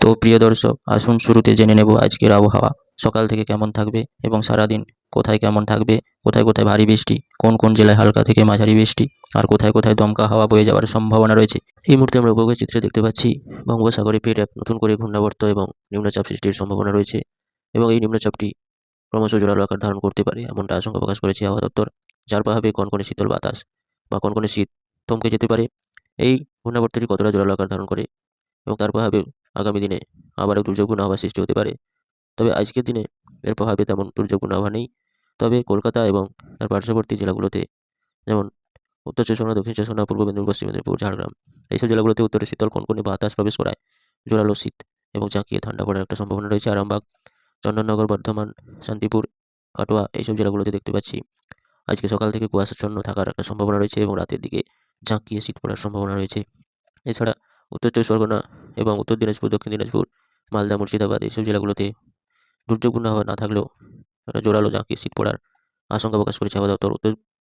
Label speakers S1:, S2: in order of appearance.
S1: তো প্রিয় দর্শক, আসুন শুরুতে জেনে নেব আজকের আবহাওয়া। সকাল থেকে কেমন থাকবে এবং সারাদিন কোথায় কেমন থাকবে? কোথায় কোথায় ভারী বৃষ্টি? কোন কোন জেলায় হালকা থেকে মাঝারি বৃষ্টি? আর কোথায় কোথায় দমকা হাওয়া বয়ে যাওয়ার সম্ভাবনা রয়েছে? এই মুহূর্তে আমরা উপগ্রহ চিত্রে দেখতে পাচ্ছি বঙ্গোপসাগরে ফের এক নতুন করে ঘূর্ণাবর্ত এবং নিম্নচাপ সৃষ্টির সম্ভাবনা রয়েছে এবং এই নিম্নচাপটি ক্রমশ জোরালো আকার ধারণ করতে পারে এমনটা আশঙ্কা প্রকাশ করেছে আবহাওয়া দপ্তর। যার প্রভাবে কনকনে শীতল বাতাস বা কনকনে শীত থমকে যেতে পারে, এই ঘূর্ণাবর্তটি কতটা জোরালো আকার ধারণ করে এবং তার প্রভাবে আগামী দিনে আবারও দুর্যোগপূর্ণ আবহাওয়া সৃষ্টি হতে পারে। তবে আজকের দিনে এর প্রভাবে তেমন দুর্যোগপূর্ণ আবহাওয়া নেই। তবে কলকাতা এবং তার পার্শ্ববর্তী জেলাগুলোতে যেমন উত্তর চব্বিশ দক্ষিণ চব্বিশ পূর্ব মেদিনীপুর, পশ্চিম মেদিনীপুর, ঝাড়গ্রাম এইসব জেলাগুলোতে উত্তরে শীতল কনকনে বাতাস প্রবেশ করায় জোরালো শীত এবং জাঁকিয়ে ঠান্ডা পড়ার একটা সম্ভাবনা রয়েছে। আরামবাগ, চন্দননগর, বর্ধমান, শান্তিপুর, কাটোয়া এইসব জেলাগুলোতে দেখতে পাচ্ছি আজকে সকাল থেকে কুয়াশাচ্ছন্ন থাকার একটা সম্ভাবনা রয়েছে এবং রাতের দিকে ঝাঁকিয়ে শীত পড়ার সম্ভাবনা রয়েছে। এছাড়া উত্তর চব্বিশ পরগনা এবং উত্তর দিনাজপুর, দক্ষিণ দিনাজপুর, মালদা, মুর্শিদাবাদ এইসব জেলাগুলোতে দুর্যোগপূর্ণ আবহাওয়া না থাকলেও একটা জোরালো জাঁকিয়ে শীত পড়ার আশঙ্কা প্রকাশ করেছে দপ্তর। উত্তর